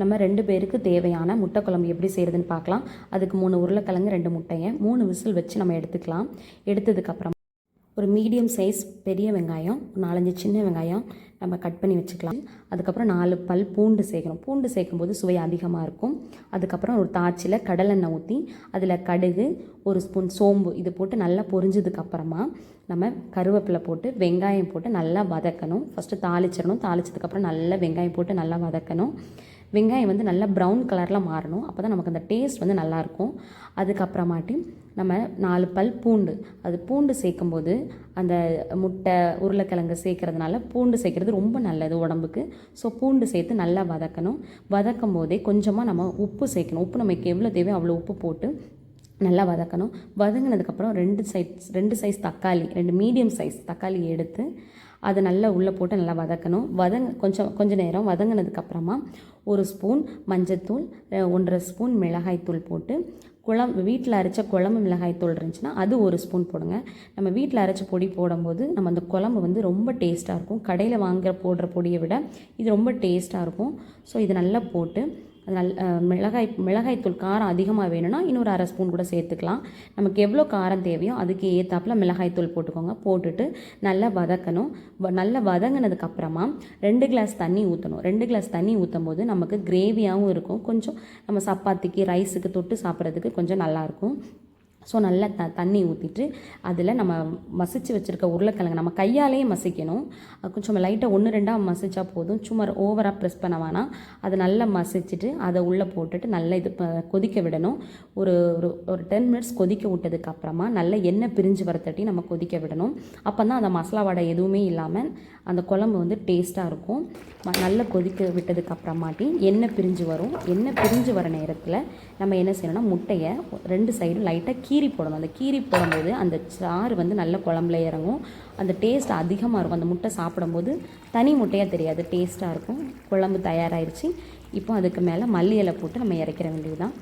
நம்ம ரெண்டு பேருக்கு தேவையான முட்டை குழம்பு எப்படி செய்கிறதுன்னு பார்க்கலாம். அதுக்கு மூணு உருளைக்கிழங்கு ரெண்டு முட்டையை. மூணு விசில் வச்சு நம்ம எடுத்துக்கலாம். எடுத்ததுக்கப்புறம் ஒரு மீடியம் சைஸ் பெரிய வெங்காயம் நாலஞ்சு சின்ன வெங்காயம் நம்ம கட் பண்ணி வச்சுக்கலாம். அதுக்கப்புறம் நாலு பல் பூண்டு சேர்க்கணும். பூண்டு சேர்க்கும்போது சுவை அதிகமாக இருக்கும். அதுக்கப்புறம் ஒரு தாச்சியில் கடலெண்ணெய் ஊற்றி அதில் கடுகு ஒரு ஸ்பூன் சோம்பு இது போட்டு நல்லா பொரிஞ்சதுக்கப்புறமா நம்ம கருவேப்பிலை போட்டு வெங்காயம் போட்டு நல்லா வதக்கணும். ஃபஸ்ட்டு தாளிச்சிடணும். தாளிச்சதுக்கப்புறம் நல்லா வெங்காயம் போட்டு நல்லா வதக்கணும். வெங்காயம் வந்து நல்லா ப்ரௌன் கலரில் மாறணும். அப்போ தான் நமக்கு அந்த டேஸ்ட் வந்து நல்லாயிருக்கும். அதுக்கப்புறமாட்டி நம்ம நாலு பல் பூண்டு. அது பூண்டு சேர்க்கும்போது அந்த முட்டை உருளைக்கிழங்கு சேர்க்கறதுனால பூண்டு சேர்க்குறது ரொம்ப நல்லது உடம்புக்கு. ஸோ பூண்டு சேர்த்து நல்லா வதக்கணும். வதக்கும் போதே கொஞ்சமாக நம்ம உப்பு சேர்க்கணும். உப்பு நமக்கு எவ்வளோ தேவையோ அவ்வளோ உப்பு போட்டு நல்லா வதக்கணும். வதங்கினதுக்கப்புறம் ரெண்டு சைஸ் ரெண்டு சைஸ் தக்காளி ரெண்டு மீடியம் சைஸ் தக்காளி எடுத்து அதை நல்லா உள்ளே போட்டு நல்லா வதக்கணும். வதங்க கொஞ்சம் கொஞ்சம் நேரம் வதங்கினதுக்கப்புறமா ஒரு ஸ்பூன் மஞ்சத்தூள் ஒன்றரை ஸ்பூன் மிளகாய்த்தூள் போட்டு குழம்பு வீட்டில் அரைச்ச குழம்பு மிளகாய்த்தூள் இருந்துச்சுன்னா அது ஒரு ஸ்பூன் போடுங்க. நம்ம வீட்டில் அரைச்ச பொடி போடும்போது நம்ம அந்த குழம்பு வந்து ரொம்ப டேஸ்ட்டாக இருக்கும். கடையில் வாங்குகிற போடுற பொடியை விட இது ரொம்ப டேஸ்ட்டாக இருக்கும். ஸோ இது நல்லா போட்டு அது நல் மிளகாய் மிளகாய்த்தூள் காரம் அதிகமாக வேணும்னா இன்னொரு அரை ஸ்பூன் கூட சேர்த்துக்கலாம். நமக்கு எவ்வளோ காரம் தேவையோ அதுக்கு ஏற்றாப்புல மிளகாய்த்தூள் போட்டுக்கோங்க. போட்டுட்டு நல்லா வதக்கணும். வ- நல்லா வதங்கினதுக்கப்புறமா ரெண்டு கிளாஸ் தண்ணி ஊற்றணும் ரெண்டு கிளாஸ் தண்ணி ஊற்றும் போது நமக்கு கிரேவியாகவும் இருக்கும். கொஞ்சம் நம்ம சப்பாத்திக்கு ரைஸுக்கு தொட்டு சாப்பிட்றதுக்கு கொஞ்சம் நல்லாயிருக்கும் ஸோ நல்லா த தண்ணி ஊற்றிட்டு அதில் நம்ம மசிச்சு வச்சுருக்க உருளைக்கிழங்கு நம்ம கையாலேயே மசிக்கணும். கொஞ்சம் லைட்டாக ஒன்று ரெண்டாக மசிச்சா போதும். சும்மா ஓவராக ப்ரெஸ் பண்ண வேணாம். அதை நல்லா மசிச்சுட்டு அதை உள்ளே போட்டுட்டு நல்லா இது கொதிக்க விடணும். ஒரு ஒரு ஒரு டென் மினிட்ஸ் கொதிக்க விட்டதுக்கப்புறமா நல்லா எண்ணெய் பிரிஞ்சு வரத்தட்டி நம்ம கொதிக்க விடணும். அப்போ தான் அந்த மசாலா வடை எதுவுமே இல்லாமல் அந்த குழம்பு வந்து டேஸ்ட்டாக இருக்கும். நல்லா கொதிக்க விட்டதுக்கப்புறமாட்டி எண்ணெய் பிரிஞ்சு வரும். எண்ணெய் பிரிஞ்சு வர நேரத்தில் நம்ம என்ன செய்யணும்னா முட்டையை ரெண்டு சைடும் லைட்டாக கீரி போடணும். அந்த கீரி போடும்போது அந்த சாறு வந்து நல்ல குழம்புல இறங்கும். அந்த டேஸ்ட் அதிகமாக இருக்கும். அந்த முட்டை சாப்பிடும்போது தனி முட்டையாக தெரியாது. டேஸ்ட்டாக இருக்கும். குழம்பு தயாராகிருச்சு இப்போ அதுக்கு மேலே மல்லி இலை போட்டு நம்ம இறக்கிற வேண்டியதுதான்.